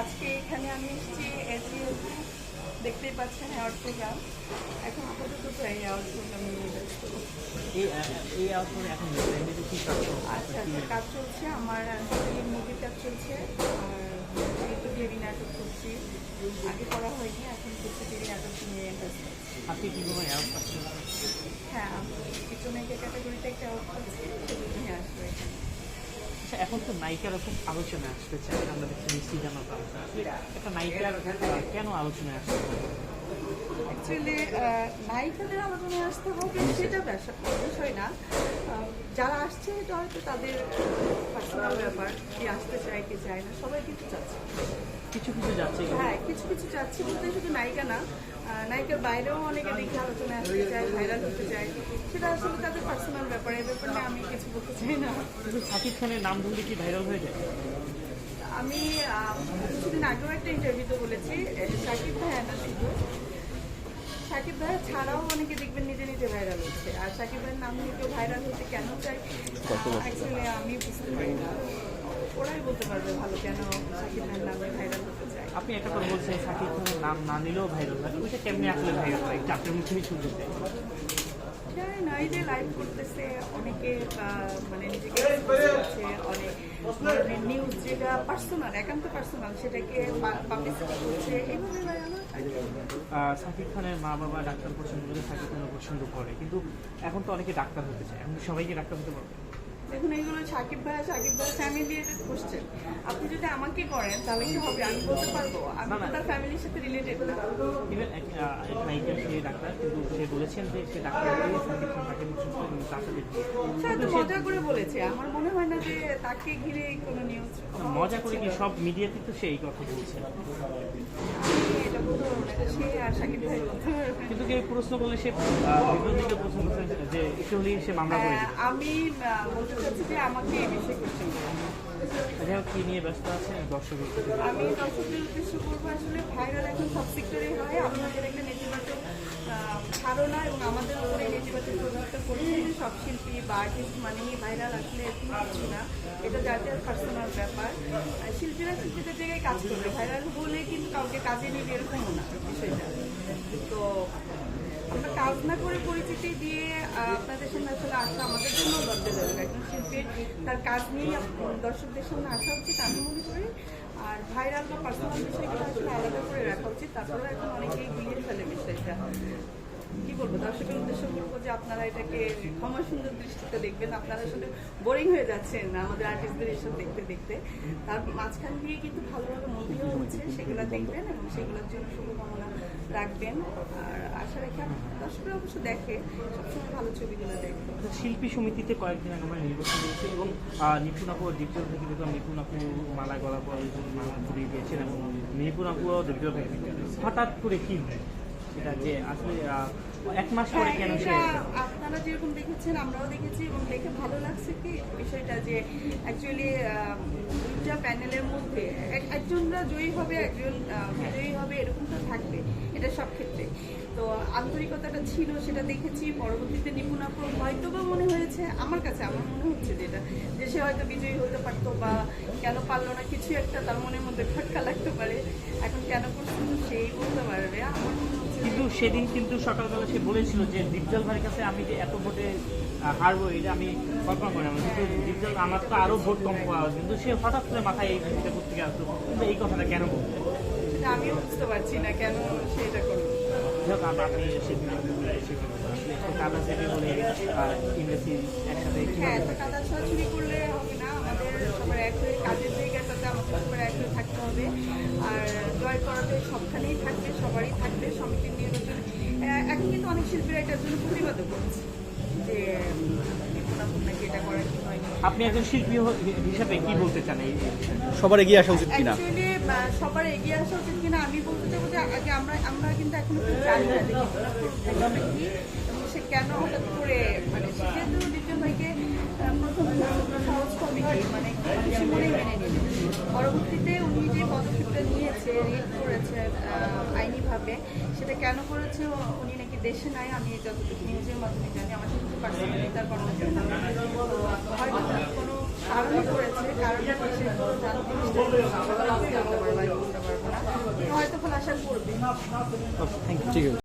আজকে এখানে আমি এসেছি এসিএস দেখতেই পাচ্ছেন অ্যাওয়ার্ড প্রোগ্রাম এখন আপাতত তো এই অ্যাওয়ার্ড প্রোগ্রাম আচ্ছা আচ্ছা কাজ চলছে আমার মুভির কাজ চলছে আর এই তো টিভি নাটক করছি আগে করা হয়নি এখন কিছু টিভি নাটক নিয়ে ব্যস্ত আপনি কি কোনো অ্যাপ পাচ্ছেন হ্যাঁ পিছনে যে ক্যাটাগরিতে একটা অ্যাওয়ার্ড পাচ্ছি সেগুলো নিয়ে আসব এখানে। আচ্ছা এখন তো নায়িকারা খুব আলোচনা আসতেছে আমরা দেখছি মিষ্টি জানা একটা নায়িকার কেন আলোচনায় আসছে অ্যাকচুয়ালি নায়িকাদের আলোচনায় আসতে হবে সেটা বিষয় না। যারা আসছে এটা হয়তো তাদের পার্সোনাল ব্যাপার কি আসতে চায় কি চায় না সবাই কিন্তু চাচ্ছে। কিছু কিছু যাচ্ছে হ্যাঁ কিছু কিছু চাচ্ছি বলতে শুধু নায়িকা না নায়িকার বাইরেও অনেকে দেখে আলোচনায় আসতে চায় ভাইরাল হতে চায়। সেটা আসলে তাদের পার্সোনাল ব্যাপার এই ব্যাপারে আমি কিছু বলতে চাই না। সাকিব খানের নাম ধরলে কি ভাইরাল হয়ে যায়? আমি কিছুদিন আগেও একটা ইন্টারভিউতে বলেছি সাকিব ভাইয়া না শুধু সাকিব ভাইয়া ছাড়াও অনেকে দেখবেন নিজে নিজে ভাইরাল হচ্ছে। আর সাকিব ভাইয়ের নাম নিয়ে কেউ ভাইরাল হতে কেন চায় অ্যাকচুয়ালি আমি বুঝতে পারি না। ওরাই বলতে পারবে ভালো কেন সাকিব ভাইয়ের নামে আপনি একটা কথা বলছেন সাকিব খানের নাম না নিলেও ভাইরাল হয় ওইটা কেমনি আসলে ভাইরাল হয় চারটের মুখেই শুনতে জানি না এই যে লাইভ করতেছে অনেকে মানে নিজেকে অনেক ধরনের নিউজ যেটা পার্সোনাল একান্ত পার্সোনাল সেটাকে পাবলিসিটি করছে এইভাবে হয়। সাকিব খানের মা বাবা ডাক্তার পছন্দ করে সাকিব খানের পছন্দ করে কিন্তু এখন তো অনেকে ডাক্তার হতে চায় এখন সবাইকে ডাক্তার হতে পারবে? দেখুন এগুলো সাকিব ভাই সাকিব ভাই ফ্যামিলি কোশ্চেন আপনি যদি আমাকে করেন তাহলে কি হবে? আমি বলতে পারব। আমি তো তার ফ্যামিলির সাথে রিলেটেড না। ইভেন সে ডাক্তার কিন্তু সে বলেছেন যে সে ডাক্তার সাকিব খান তাকে তার সাথে সে হয়তো মজা করে বলেছে। আমার মনে হয় না যে তাকে ঘিরে কোনো নিউজ মজা করে কি সব মিডিয়াতে তো সেই কথা বলছে। এটা বলতে কিন্তু কেউ প্রশ্ন করলে সে বিপরীতে প্রশ্ন করছেন যে একটু হলেই সে মামলা করে হ্যাঁ, আমি বলতে চাচ্ছি যে আমাকে এই বিষয়ে কোশ্চেন হোক কি নিয়ে ব্যস্ত আছে দর্শকের আমি দর্শকদের উদ্দেশ্য করব আসলে ভাইরাল এখন সব সেক্টরে হয়। আপনাদের একটা নেতিবাচক ধারণা এবং আমাদের উপরে নেতিবাচক সব শিল্পী বা আর্টিস্ট মানেই ভাইরাল আসলে কিছু না। এটা যার যার পার্সোনাল ব্যাপার। শিল্পীরা শিল্পীদের জায়গায় কাজ করবে। ভাইরাল হলে কিন্তু কাউকে কাজে নিবে এরকমও না বিষয়টা। তো আমরা কাজ না করে পরিচিতি দিয়ে আপনাদের সামনে আসলে আসা আমাদের জন্য লজ্জাজনক একজন শিল্পীর তার কাজ নিয়ে দর্শকদের সামনে আসা উচিত, আমি মনে করি। আর ভাইরাল বা পার্সোনাল বিষয়গুলো আসলে আলাদা করে রাখা উচিত। তারপরে এখন অনেকেই গুলিয়ে ফেলে বিষয়টা। কি বলব, দর্শকের উদ্দেশ্য যে আপনারা এটাকে ক্ষমা সুন্দর দৃষ্টিতে দেখবেন। আপনারা আসলে বোরিং হয়ে যাচ্ছেন আমাদের আর্টিস্টদের এসব দেখতে দেখতে। তার মাঝখান দিয়ে কিন্তু মুভিও হচ্ছে, সেগুলো দেখবেন এবং সেগুলোর জন্য শুভকামনা রাখবেন। আর আশা রাখি দর্শকরা অবশ্য দেখে সবসময় ভালো ছবিগুলো দেখবে শিল্পী সমিতিতে কয়েকদিন আগে আমরা নির্বাচন হয়েছে এবং নিপুণ আপু দ্বিতীয় থেকে দেখলাম নিপুণ আপু মালা গলা মালা ঘুরিয়ে দিয়েছেন এবং নিপুণ আপুও দ্বিতীয় থেকে হঠাৎ করে কি হয়? সেটা যে আসলে এক মাস পরে হ্যাঁ, কেন সে আপনারা যেরকম দেখেছেন আমরাও দেখেছি এবং দেখে ভালো লাগছে কি বিষয়টা যে অ্যাকচুয়ালি দুইটা প্যানেলের মধ্যে একজনরা জয়ী হবে একজন বিজয়ী হবে এরকম তো থাকবে এটা সব ক্ষেত্রে। তো আন্তরিকতাটা ছিল সেটা দেখেছি পরবর্তীতে নিপুণাপুর হয়তো বা মনে হয়েছে আমার কাছে আমার মনে হচ্ছে যেটা যে সে হয়তো বিজয়ী হতে পারতো বা কেন পারল না কিছু একটা তার মনের মধ্যে খটকা লাগতে পারে। এখন কেন করছে সেই বলতে পারবে। আমার সেদিন কিন্তু সকালবেলা সে বলেছিল যে দীপজল ভাইয়ের কাছে আমি যে এত ভোটে হারবো এটা আমি কল্পনা করি আমার কিন্তু দীপজল আমার তো আরও ভোট কম পাওয়া কিন্তু সে হঠাৎ করে মাথায় এই ভোটটা করতে আসলো। কিন্তু এই কথাটা কেন বলতে আমিও বুঝতে পারছি না কেন সে এটা আপনি কাদা বলে ইংরেজি একসাথে হ্যাঁ কীভাবে তো কাদা ছড়াছড়ি করলে হবে না। আমাদের সবার এক হয়ে কাজের জায়গাটাতে আমাদের সবার এক হয়ে থাকতে হবে। আর জয় করাতে সবখানেই শিল্পীরা এটার জন্য প্রতিবাদ করছে যে আপনি একজন শিল্পী হিসাবে কি বলতে চান এই সবার এগিয়ে আসা উচিত কিনা? সবার এগিয়ে আসা উচিত কিনা আমি বলতে চাবো যে আগে আমরা আমরা কিন্তু এখনও জানি না যে সে কেন হঠাৎ করে মানে সে যেহেতু পরবর্তীতে উনি যে পদক্ষেপটা নিয়েছে রিড করেছে আইনিভাবে, সেটা কেন করেছে, উনি নাকি দেশে নাই, আমি যতটুকু নিউজের মাধ্যমে জানি, আমার সাথে পার্সোনালি তার কন্ট্যাক্ট হয়তো তার কোনো কারণে করেছে, কারণে না। হয়তো করবে। থ্যাংক ঠিক আছে